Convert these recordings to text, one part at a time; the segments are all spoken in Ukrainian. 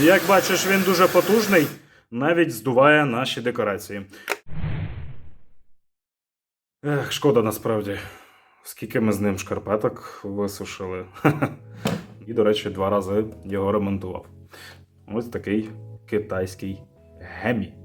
Як бачиш, він дуже потужний, навіть здуває наші декорації. Ех, шкода насправді. Скільки ми з ним шкарпеток висушили. І, до речі, два рази його ремонтував. Ось такий китайський гемі.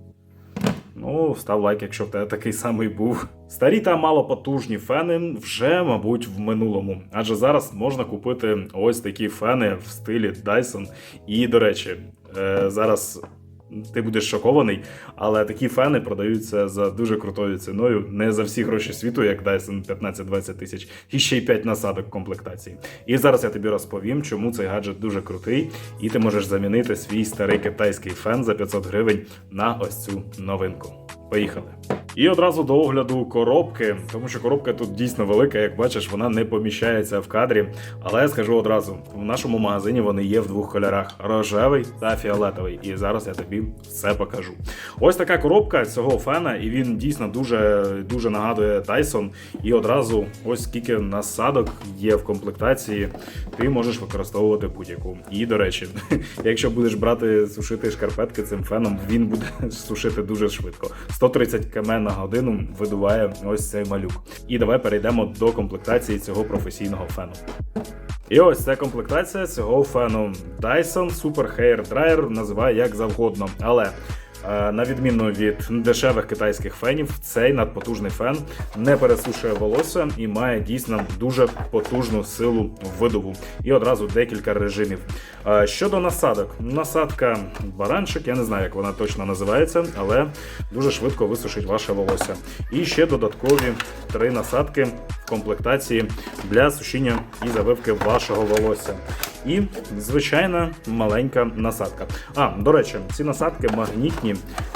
Ну, став лайк, якщо в тебе такий самий був. Старі та малопотужні фени вже, мабуть, в минулому. Адже зараз можна купити ось такі фени в стилі Dyson. І, до речі, е, зараз ти будеш шокований, але такі фени продаються за дуже крутою ціною. Не за всі гроші світу, як Dyson 15-20 тисяч, і ще й 5 насадок комплектації. І зараз я тобі розповім, чому цей гаджет дуже крутий, і ти можеш замінити свій старий китайський фен за 500 гривень на ось цю новинку. Поїхали. І одразу до огляду коробки, тому що коробка тут дійсно велика, як бачиш, вона не поміщається в кадрі. Але я скажу одразу: в нашому магазині вони є в двох кольорах: рожевий та фіолетовий. І зараз я тобі все покажу. Ось така коробка цього фена, і він дійсно дуже дуже нагадує Dyson. І одразу ось скільки насадок є в комплектації, ти можеш використовувати будь-яку. І до речі, якщо будеш брати сушити шкарпетки цим феном, він буде сушити дуже швидко. 130 км на годину видуває ось цей малюк. І давай перейдемо до комплектації цього професійного фену. І ось ця комплектація цього фену. Dyson Super Hair Dryer називає як завгодно, але на відміну від дешевих китайських фенів, цей надпотужний фен не пересушує волосся і має дійсно дуже потужну силу видову. І одразу декілька режимів. Е, Щодо насадок, насадка баранчик, я не знаю, як вона точно називається, але дуже швидко висушить ваше волосся. І ще додаткові три насадки в комплектації для сушіння і завивки вашого волосся. І звичайна маленька насадка. А, до речі, ці насадки магнітні,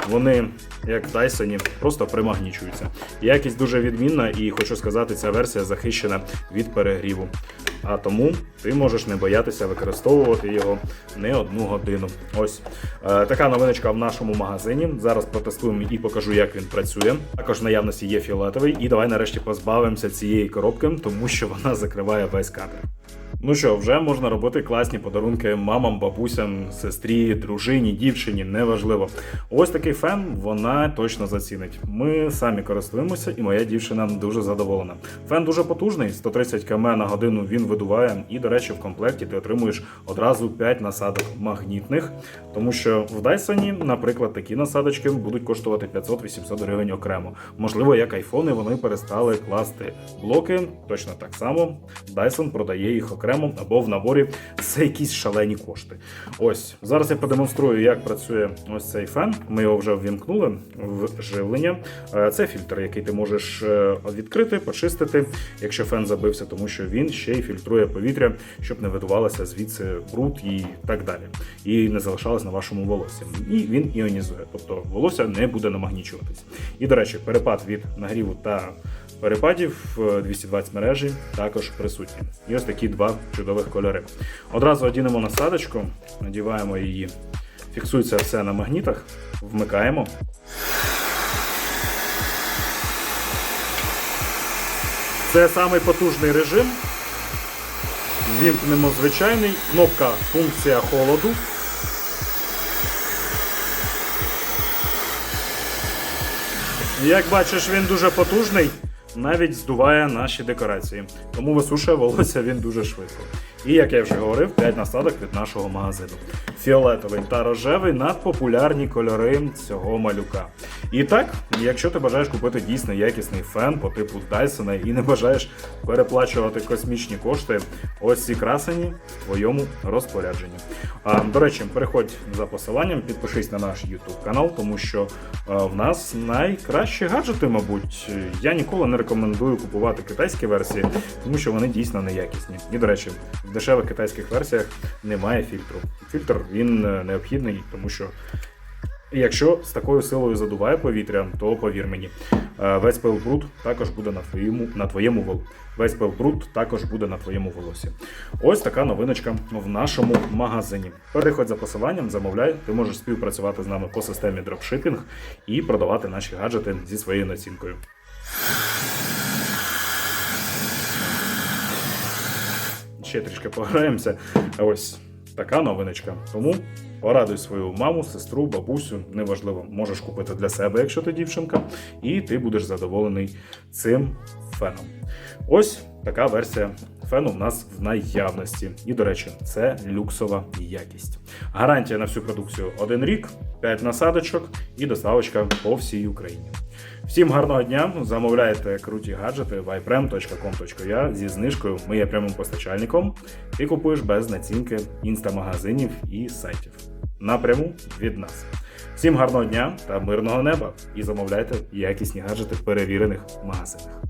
вони, як в Dyson, просто примагнічуються. Якість дуже відмінна, і хочу сказати, ця версія захищена від перегріву. А тому ти можеш не боятися використовувати його не одну годину. Ось е, така новиночка в нашому магазині. Зараз протестуємо і покажу, як він працює. Також в наявності є фіолетовий. І давай нарешті позбавимося цієї коробки, тому що вона закриває весь кадр. Ну що, вже можна робити класні подарунки мамам, бабусям, сестрі, дружині, дівчині, неважливо. Ось такий фен вона точно зацінить. Ми самі користуємося, і моя дівчина дуже задоволена. Фен дуже потужний, 130 км на годину він видуває. І, до речі, в комплекті ти отримуєш одразу 5 насадок магнітних, тому що в Dyson, наприклад, такі насадочки будуть коштувати 500-800 гривень окремо. Можливо, як айфони вони перестали класти блоки. Точно так само Dyson продає їх окремо або в наборі за якісь шалені кошти. Ось зараз я продемонструю, як працює ось цей фен. Ми його вже ввімкнули в живлення. Е, Це фільтр, який ти можеш е, відкрити, почистити, якщо фен забився, тому що він ще й фільтрує повітря, щоб не видувалося звідси бруд і так далі. І не залишалось на вашому волоссі. І він іонізує, тобто волосся не буде намагнічуватись. І, до речі, перепад від нагріву та перепадів е, 220 мережі також присутні. І ось такі два чудових кольори. Одразу одінемо насадочку, надіваємо її, фіксується все на магнітах, вмикаємо. Це самий потужний режим. Вімкнемо звичайний, кнопка функція холоду. Як бачиш, він дуже потужний, навіть здуває наші декорації. Тому висушує волосся він дуже швидко. І як я вже говорив, 5 насадок від нашого магазину. Фіолетовий та рожевий надпопулярні кольори цього малюка. І так, якщо ти бажаєш купити дійсно якісний фен по типу Dyson і не бажаєш переплачувати космічні кошти, ось ці красені в твоєму розпорядженні. А, до речі, переходь за посиланням, підпишись на наш YouTube канал, тому що в нас найкращі гаджети, мабуть. Я ніколи не рекомендую купувати китайські версії, тому що вони дійсно неякісні. І до речі, дешевих китайських версіях немає фільтру. Фільтр він е, необхідний, тому що. Якщо з такою силою задуває повітря, то повір мені, е, весь пил бруд також буде на твоєму на твоєму вол. Весь пил бруд також буде на твоєму волосі. Ось така новиночка в нашому магазині. Переходь за посиланням, замовляй. Ти можеш співпрацювати з нами по системі дропшипінг і продавати наші гаджети зі своєю націнкою. Ще трішки пограємося. Ось Така новиночка. Тому порадуй свою маму, сестру, бабусю, неважливо, можеш купити для себе, якщо ти дівчинка, і ти будеш задоволений цим феном. Ось така версія фену в нас в наявності. І, до речі, це люксова якість. Гарантія на всю продукцію один рік, 5 насадочок і доставочка по всій Україні. Всім гарного дня! Замовляйте круті гаджети в iprem.com.ua зі знижкою. Ми є прямим постачальником. Ти купуєш без націнки інстамагазинів і сайтів. Напряму від нас. Всім гарного дня та мирного неба! І замовляйте якісні гаджети в перевірених магазинах.